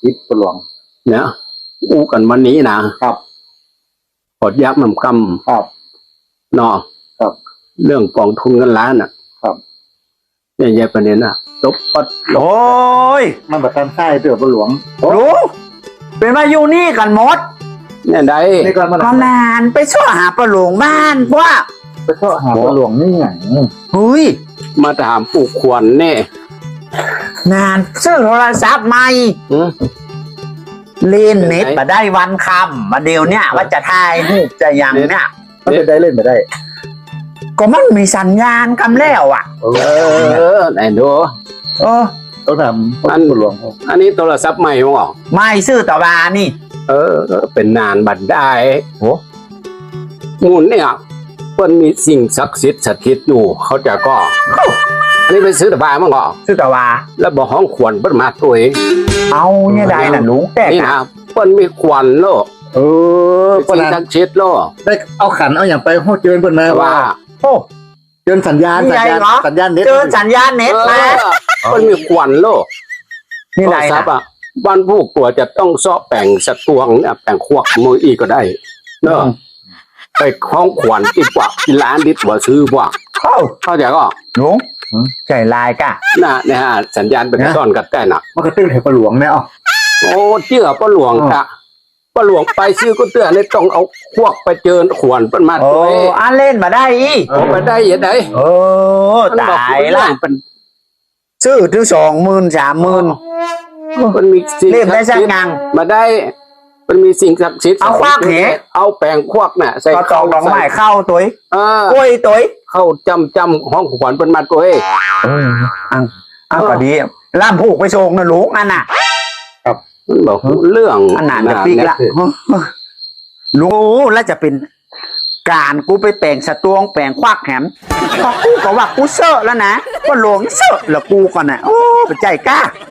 คิดปหลวงเนี่ยอู้กันวันนี้นะครับปลดยักษ์นำกครับำเนาะครับ เรื่องกองทุนเงินล้านอะ ครับเนี่ยใหญ่ประเด็นอะตบปัดโอ้ยมันแบบการค่ายเตือปหลวงรู้เป็นมาอยู่นี่กันหมดเนี่ยได้นี่ก่อนมันมานานไปช่วยหาปลาหลวงบ้านว่าไปเข้าหาปหลวงนี่ไงเฮ้ยมาถามปู่ควรเนี่ย งานซื้อโทรศัพท์ใหม่อืม เล่นเน็ตเป็นไงมาได้วันคำมาเดียวเนี่ย ว่าจะถ่ายรูปจะยังเนี่ย มันจะได้เล่นไม่ได้ ก็มันมีสัญญาณกำแล้วอะ เอเออไหนดู เออ ต้องทำอันปหลวงครับอันนี้โทรศัพท์ใหม่มั้งเหรอไม่ซื้อต่อบานี่ เออเออ เป็นนานบัดได้โอ้มูลเนี่ยมันมีสิ่งศักดิ์สิทธิ์สถิตอยู่ เขาจะก็ อันนี้ไปซื้อตะบามั้งเหรอซื้อต่อบาแล้วบอกห้องขวัญเปิ้นมาตัวเองเอาเนี่ยได้น่ะลุงแต่นี่กะนะเปิ้นมีขวัญโลกเออปสิ่งนานศักดิ์สิทธิ์โลกได้เอาขันเอาอย่างไปโหเจิญเพิ่นมาว่าว่าโอ้เจิญสัญญาณนี่สัญไงญาณเหรอสัญญาณเน็ตเจอสัญญาณเน็ตเอมาอเปิ้นมีขวัญโลกนี่โทไรรศัพนะท์อะบ้านผู้ตัวจะต้องซ้อแป่งสตวงเนี่ยแป่งควักมืออีกก็ได้เนอะไปคล้องขวัญอีกว่าอีร้านดิบว่าซื้อว่า เข้าเข้าใจก็ลุงใจลายกะน่ะเนี่ยฮะสัญญาณเป็นต้อนกันแต่น่ะมันก็ตื้นให้ปหลวงเนี่ยอ๋อโอ้เจื้อป้าหลวงค่ะป้าหลวงไปซื้อก็เตือนเลยต้องเอาพวกไปเจิญขวนเปิ้นมาโอ้ตัวเองอันเล่นมาได้อีโอ้ไปได้ยังไงโอ้ตายละเป็นซื้อถึงสองหมื่นสามหมื่นมันมีสิ่งเล่นได้สักศัดิ์สิทธิ์งังมาได้ มันมีสิ่งศักดิ์สิทธิ์เอาควักเหเอาแปลงควักน่ะใส่ก็ตองดอกไม้เข้าตัวเออกล้วยตัว เข้าจำจำห้องขวัญเป็นมาตัวเองเอออังอังก็ดีล่ามผูกไปโชงนะลุงอันน่ะ มันบอกเรื่องอันนั้นจะปีกละลุงแล้วจะเป็นการกูไปแปลงสตวงแปลงควักแหมพอกูก็ว่ากูเซอะแล้วนะก็หลวงเซอะแล้วกูก่อนน่ะโอ้ไปใจกล้า